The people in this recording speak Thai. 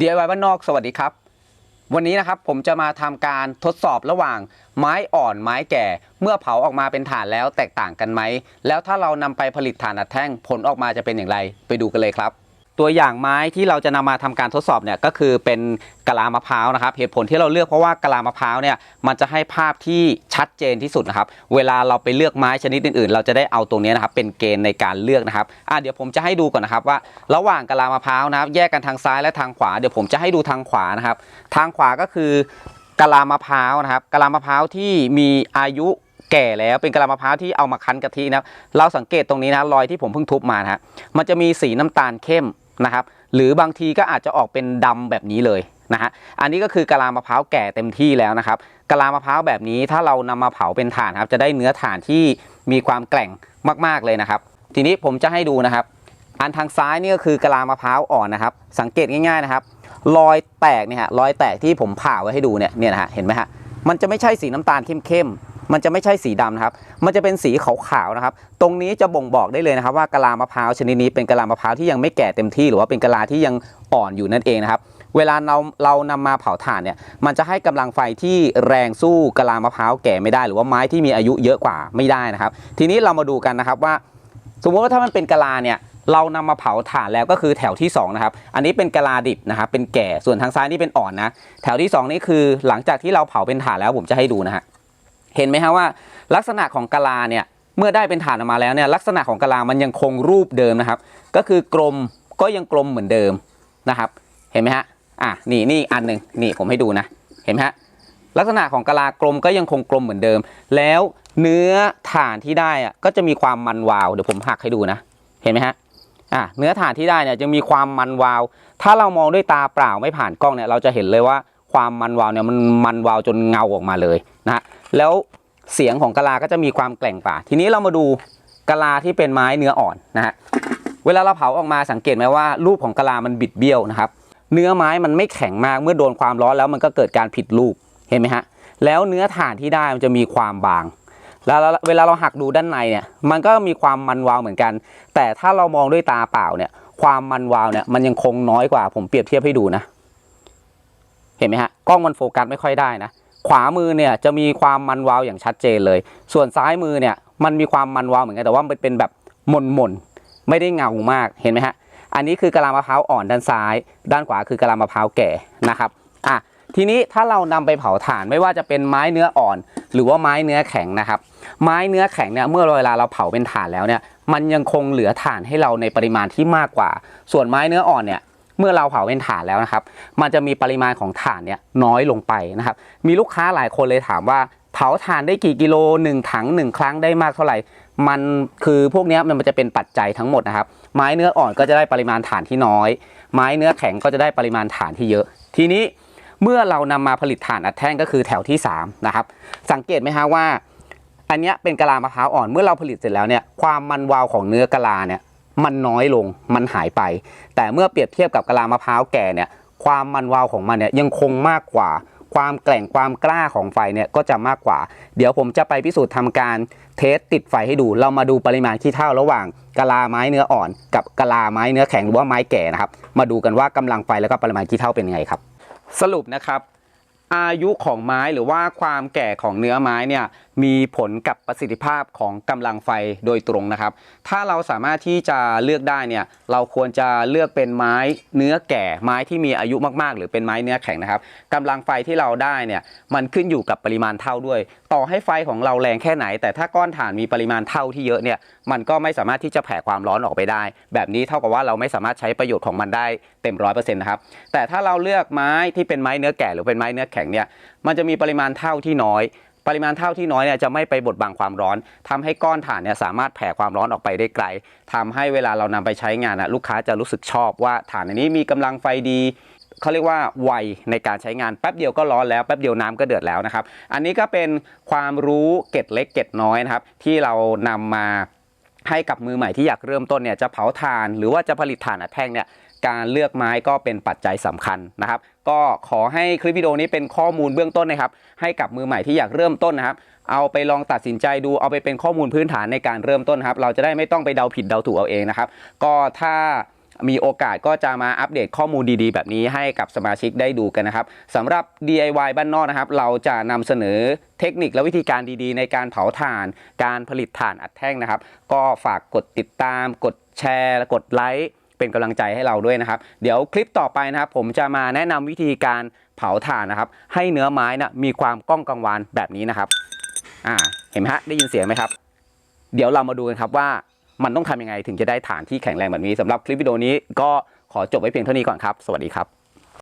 DIY บ้านนอกสวัสดีครับ วันนี้นะครับผมจะมาทำการทดสอบระหว่างไม้อ่อนไม้แก่ เมื่อเผาออกมาเป็นถ่านแล้วแตกต่างกันไหม แล้วถ้าเรานำไปผลิตถ่านอัดแท่งผลออกมาจะเป็นอย่างไร ไปดูกันเลยครับ ตัวอย่างไม้ที่เราจะนำมาทำการทดสอบเนี่ยก็คือเป็นกะลามะพร้าวนะครับ เหตุผลที่เราเลือกเพราะว่ากะลามะพร้าวเนี่ยมันจะให้ภาพที่ชัดเจนที่สุดนะครับ เวลาเราไปเลือกไม้ชนิดอื่นๆ เราจะได้เอาตรงนี้นะครับเป็นเกณฑ์ในการเลือกนะครับอะเดี๋ยวผมจะให้ดูก่อนนะครับว่า ระหว่างกะลามะพร้าวนะครับแยกกันทางซ้ายและทางขวาเดี๋ยวผมจะให้ดูทางขวานะครับ ทางขวาก็คือกะลามะพร้าวนะครับกะลามะพร้าวที่มีอายุแก่แล้วเป็นกะลามะพร้าวที่เอามาคั้นกะทินะครับเราสังเกตตรงนี้นะรอยที่ผมเพิ่งทุบมานะฮะมันจะมีสีน้ำตาลเข้ม นะครับ หรือบางทีก็อาจจะออกเป็นดำแบบนี้เลยนะฮะ อันนี้ก็คือกะลามะพร้าวแก่เต็มที่แล้วนะครับกะลามะพร้าวแบบนี้ถ้าเรานำมาเผาเป็นถ่านครับ จะได้เนื้อถ่านที่มีความแกร่งมากๆเลยนะครับ ทีนี้ผมจะให้ดูนะครับ อันทางซ้ายนี่ก็คือกะลามะพร้าวอ่อนนะครับ สังเกตง่ายๆนะครับ รอยแตกเนี่ยฮะ รอยแตกที่ผมผ่าไว้ให้ดูเนี่ย เนี่ยนะฮะ เห็นไหมฮะ มันจะไม่ใช่สีน้ำตาลเข้มๆ มันจะไม่ใช่สีดำนะครับ มันจะเป็นสีขาวๆนะครับ ตรงนี้จะบ่งบอกได้เลยนะครับ ว่ากะลามะพร้าวชนิดนี้เป็นกะลามะพร้าวที่ยังไม่แก่เต็มที่หรือว่าเป็นกะลาที่ยังอ่อนอยู่นั่นเองนะครับ เวลาเราเรานำมาเผาถ่านเนี่ย มันจะให้กำลังไฟที่แรงสู้กะลามะพร้าวแก่ไม่ได้ หรือว่าไม้ที่มีอายุเยอะกว่าไม่ได้นะครับ ทีนี้เรามาดูกันนะครับว่า สมมติว่าถ้ามันเป็นกะลาเนี่ยเรานำมาเผาถ่านแล้วก็คือแถวที่สองนะครับ อันนี้เป็นกะลาดิบนะครับเป็นแก่ส่วนทางซ้ายนี่เป็นอ่อนนะ แถวที่สองนี่คือหลังจากที่เราเผาเป็นถ่านแล้วผมจะให้ดูนะฮะ เห็นไหมฮะว่า ลักษณะของกะลาเนี่ยเมื่อได้เป็นถ่านออกมาแล้วเนี่ยลักษณะของกะลามันยังคงรูปเดิมนะครับ ก็คือกลมก็ยังกลมเหมือนเดิมนะครับ เห็นไหมฮะอะนี่นี่อันหนึ่งนี่ผมให้ดูนะ เห็นไหมฮะลักษณะของกะลากลมก็ยังคงกลมเหมือนเดิม แล้วเนื้อถ่านที่ได้อะก็จะมีความมันวาวเดี๋ยวผมหักให้ดูนะ เห็นไหมฮะอะเนื้อถ่านที่ได้เนี่ยจะมีความมันวาว ถ้าเรามองด้วยตาเปล่าไม่ผ่านกล้องเนี่ยเราจะเห็นเลยว่าความมันวาวเนี่ยมันมันวาวจนเงาออกมาเลยนะฮะ แล้วเสียงของกะลาก็จะมีความแกร่งกว่า ทีนี้เรามาดูกะลาที่เป็นไม้เนื้ออ่อนนะฮะเวลาเราเผาออกมาสังเกตไหมว่ารูปของกะลามันบิดเบี้ยวนะครับ เนื้อไม้มันไม่แข็งมากเมื่อโดนความร้อนแล้วมันก็เกิดการผิดรูปเห็นไหมฮะแล้วเนื้อถ่านที่ได้มันจะมีความบาง แล้วเวลาเราหักดูด้านในเนี่ยมันก็มีความมันวาวเหมือนกัน แต่ถ้าเรามองด้วยตาเปล่าเนี่ยความมันวาวเนี่ยมันยังคงน้อยกว่าผมเปรียบเทียบให้ดูนะ เห็นไหมฮะกล้องมันโฟกัสไม่ค่อยได้นะ ขวามือเนี่ยจะมีความมันวาวอย่างชัดเจนเลย ส่วนซ้ายมือเนี่ยมันมีความมันวาวเหมือนกันแต่ว่ามันเป็นแบบหม่นๆไม่ได้เงามากเห็นไหมฮะอันนี้คือกะลามะพร้าวอ่อนด้านซ้าย ด้านขวาคือกะลามะพร้าวแก่นะครับอะทีนี้ถ้าเรานำไปเผาถ่านไม่ว่าจะเป็นไม้เนื้ออ่อน หรือว่าไม้เนื้อแข็งนะครับ ไม้เนื้อแข็งเนี่ยเมื่อเวลาเราเผาเป็นถ่านแล้วเนี่ยมันยังคงเหลือถ่านให้เราในปริมาณที่มากกว่า ส่วนไม้เนื้ออ่อนเนี่ย เมื่อเราเผาเป็นถ่านแล้วนะครับ มันจะมีปริมาณของถ่านเนี่ยน้อยลงไปนะครับ มีลูกค้าหลายคนเลยถามว่าเผาถ่านได้กี่กิโลหนึ่งถังหนึ่งครั้งได้มากเท่าไหร่ มันคือพวกนี้มันจะเป็นปัจจัยทั้งหมดนะครับ ไม้เนื้ออ่อนก็จะได้ปริมาณถ่านที่น้อย ไม้เนื้อแข็งก็จะได้ปริมาณถ่านที่เยอะ ทีนี้เมื่อเรานำมาผลิตถ่านอัดแท่งก็คือแถวที่สามนะครับ สังเกตไหมฮะว่า อันนี้เป็นกะลามะพร้าวอ่อน เมื่อเราผลิตเสร็จแล้วเนี่ย ความมันวาวของเนื้อกะลาเนี่ย มันน้อยลงมันหายไป แต่เมื่อเปรียบเทียบกับกะลามะพร้าวแก่เนี่ยความมันวาวของมันเนี่ยยังคงมากกว่า ความแกร่งความกล้าของไฟเนี่ยก็จะมากกว่า เดี๋ยวผมจะไปพิสูจน์ทำการเทสติดไฟให้ดู เรามาดูปริมาณขี้เถ้าระหว่างกะลาไม้เนื้ออ่อน กับกะลาไม้เนื้อแข็งหรือว่าไม้แก่นะครับ มาดูกันว่ากำลังไฟแล้วก็ปริมาณขี้เถ้าเป็นยังไงครับ สรุปนะครับ อายุของไม้หรือว่าความแก่ของเนื้อไม้เนี่ย มีผลกับประสิทธิภาพของกำลังไฟโดยตรงนะครับ ถ้าเราสามารถที่จะเลือกได้เนี่ยเราควรจะเลือกเป็นไม้เนื้อแก่ไม้ที่มีอายุมากๆ หรือเป็นไม้เนื้อแข็งนะครับกำลังไฟที่เราได้เนี่ยมันขึ้นอยู่กับปริมาณเท่าด้วย ต่อให้ไฟของเราแรงแค่ไหน แต่ถ้าก้อนถ่านมีปริมาณเท่าที่เยอะเนี่ยมันก็ไม่สามารถที่จะแผ่ความร้อนออกไปได้ แบบนี้เท่ากับว่าเราไม่สามารถใช้ประโยชน์ของมันได้เต็มร้อยเปอร์เซ็นต์นะครับแต่ถ้าเราเลือกไม้ที่เป็นไม้เนื้อแก่หรือเป็นไม้เนื้อแข็งเนี่ยมันจะมีปริมาณเท่าที่น้อย ปริมาณเท่าที่น้อยเนี่ยจะไม่ไปบดบังความร้อนทำให้ก้อนถ่านเนี่ยสามารถแผ่ความร้อนออกไปได้ไกลทำให้เวลาเรานำไปใช้งานนะลูกค้าจะรู้สึกชอบว่าถ่านอันนี้มีกำลังไฟดีเขาเรียกว่าไวในการใช้งานแป๊บเดียวก็ร้อนแล้วแป๊บเดียวน้ำก็เดือดแล้วนะครับ อันนี้ก็เป็นความรู้เก็ดเล็กเก็ดน้อยนะครับ ที่เรานำมาให้กับมือใหม่ที่อยากเริ่มต้นเนี่ยจะเผาถ่าน หรือว่าจะผลิตถ่านอัดแท่งเนี่ย การเลือกไม้ก็เป็นปัจจัยสำคัญนะครับ ก็ขอให้คลิปวิดีโอนี้เป็นข้อมูลเบื้องต้นนะครับ ให้กับมือใหม่ที่อยากเริ่มต้นนะครับ เอาไปลองตัดสินใจดูเอาไปเป็นข้อมูลพื้นฐานในการเริ่มต้นครับ เราจะได้ไม่ต้องไปเดาผิดเดาถูกเอาเองนะครับ ก็ถ้ามีโอกาสก็จะมาอัปเดตข้อมูลดีๆ แบบนี้ให้กับสมาชิกได้ดูกันนะครับสำหรับ DIY บ้านนอกนะครับ เราจะนำเสนอเทคนิคและวิธีการดีๆ ในการเผาถ่าน การผลิตถ่านอัดแท่งนะครับ ก็ฝากกดติดตาม กดแชร์และกดไลค์ เป็นกำลังใจให้เราด้วยนะครับ เดี๋ยวคลิปต่อไปนะครับ ผมจะมาแนะนำวิธีการเผาถ่านนะครับ ให้เนื้อไม้นะมีความก้องกังวานแบบนี้นะครับอ่าเห็นไหมฮะได้ยินเสียงไหมครับ เดี๋ยวเรามาดูกันครับว่ามันต้องทำยังไงถึงจะได้ฐานที่แข็งแรงแบบนี้สำหรับคลิปวิดีโอนี้ก็ขอจบไว้เพียงเท่านี้ก่อนครับ สวัสดีครับ